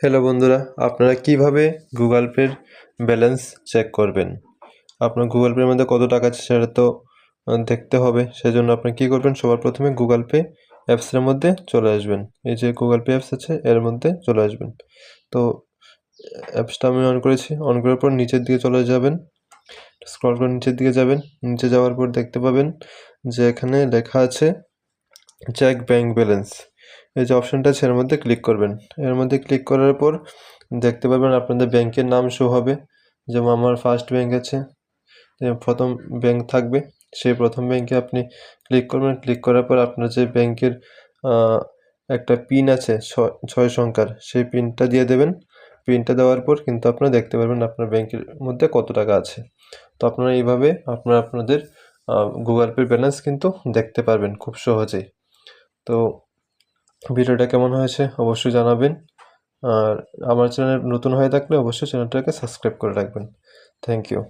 Hello বন্ধুরা, আপনারা কীভাবে গুগল পের ব্যালেন্স চেক করবেন? আপনার গুগল পের মধ্যে কত টাকা আছে সেটা তো দেখতে হবে। সেজন্য আপনি কী করবেন? সবার প্রথমে গুগল পে অ্যাপসের মধ্যে চলে আসবেন। এই যে গুগল পে অ্যাপস আছে, এর মধ্যে চলে আসবেন। তো অ্যাপসটা আমি অন করেছি। অন করার পর নিচের দিকে চলে যাবেন। স্ক্রল করে নিচের দিকে যাবেন। নিচে যাওয়ার পর দেখতে পাবেন যে এখানে লেখা আছে চেক ব্যাংক ব্যালেন্স এই যে অপশানটা আছে, এর মধ্যে ক্লিক করবেন। এর মধ্যে ক্লিক করার পর দেখতে পাবেন আপনাদের ব্যাংকের নাম শো হবে। যেমন আমার ফার্স্ট ব্যাংক আছে প্রথম ব্যাংক থাকবে, সেই প্রথম ব্যাংকে আপনি ক্লিক করবেন। ক্লিক করার পর আপনার যে ব্যাংকের একটা পিন আছে ছয় সংখ্যার, সেই পিনটা দিয়ে দেবেন। পিনটা দেওয়ার পর কিন্তু আপনারা দেখতে পারবেন আপনার ব্যাংকের মধ্যে কত টাকা আছে। তো আপনারা এইভাবে আপনারা আপনাদের গুগল পের ব্যালেন্স কিন্তু দেখতে পারবেন খুব সহজেই। তো ভিডিওটা কেমন হয়েছে অবশ্যই জানাবেন। আর আমার চ্যানেল নতুন হয়ে থাকলে অবশ্যই চ্যানেলটাকে সাবস্ক্রাইব করে রাখবেন। Thank you.